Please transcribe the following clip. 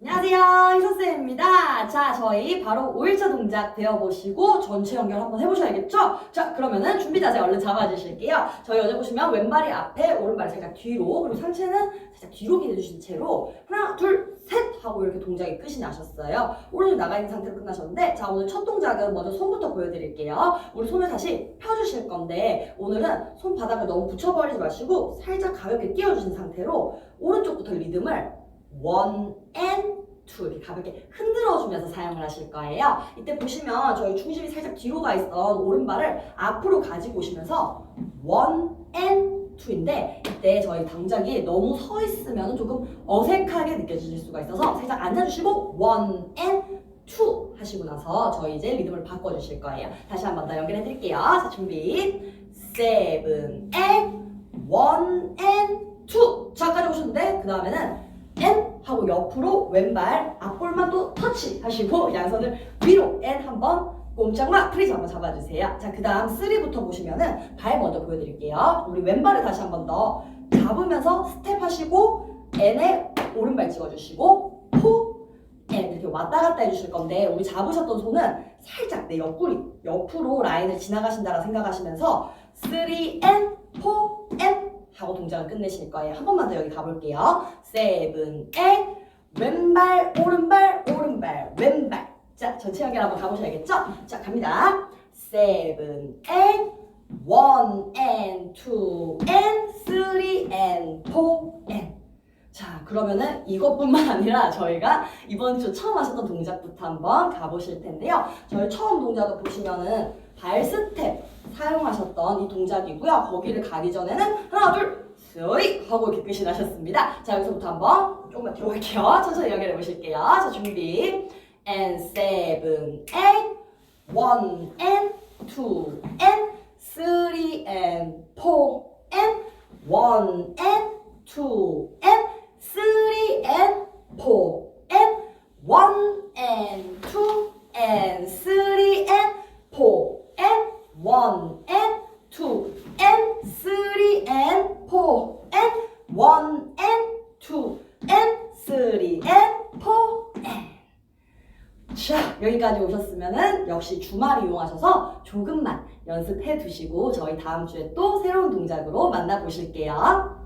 안녕하세요. 희선쌤입니다. 자, 저희 바로 5일차 동작 배워보시고 전체 연결 한번 해보셔야겠죠? 자, 그러면은 준비 자세 얼른 잡아주실게요. 저희 어제 보시면 왼발이 앞에, 오른발이 살짝 뒤로, 그리고 상체는 살짝 뒤로 기대주신 채로 하나, 둘, 셋 하고 이렇게 동작이 끝이 나셨어요. 오른쪽 나가 있는 상태로 끝나셨는데, 자, 오늘 첫 동작은 먼저 손부터 보여드릴게요. 우리 손을 다시 펴주실 건데, 오늘은 손바닥을 너무 붙여버리지 마시고, 살짝 가볍게 띄워주신 상태로 오른쪽부터 리듬을 and two 이렇게 가볍게 흔들어주면서 사용을 하실 거예요. 이때 보시면 저희 중심이 살짝 뒤로 가 있던 오른발을 앞으로 가지고 오시면서 and two인데 이때 저희 동작이 너무 서 있으면 조금 어색하게 느껴지실 수가 있어서 살짝 앉아주시고 one 하시고 나서 저희 이제 리듬을 바꿔주실 거예요. 다시 한 번 더 연결해 드릴게요. 자 준비 seven two 자까지 오셨는데 그 다음에는 N 하고 왼발 앞볼만 또 터치 하시고 양손을 위로 N 한번 꼼짝마 프리즈 한번 잡아주세요. 자, 그 다음 3부터 보시면은 발 먼저 보여드릴게요. 우리 왼발을 다시 한번 더 잡으면서 스텝 하시고 N에 오른발 찍어주시고 포 N 이렇게 왔다 갔다 해주실 건데 우리 잡으셨던 손은 살짝 내 옆구리 옆으로 라인을 지나가신다라 생각하시면서 3N 4N 하고 동작을 끝내실 거예요. 한 번만 더 여기 가볼게요. 세븐, 에잇, 왼발, 오른발, 오른발, 왼발. 자, 전체 연결 한번 가보셔야겠죠? 자, 갑니다. 원, and, four, and. 자, 그러면은 이것뿐만 아니라 저희가 이번 주 처음 하셨던 동작부터 한번 가보실 텐데요. 저희 처음 동작을 보시면은 발 스텝 사용하셨던 이 동작이고요. 거기를 가기 전에는 하나, 둘, 셋 하고 이렇게 끝이 나셨습니다. 자, 여기서부터 한번 조금만 뒤로 갈게요. 천천히 연결해 보실게요. 자, 준비. and seven, eight, one and two and three and four and one and two and three and four and one and two and three and four and one and two and three and four and one and two and three and four and 자 여기까지 오셨으면은 역시 주말 이용하셔서 조금만 연습해 두시고 저희 다음 주에 또 새로운 동작으로 만나 보실게요.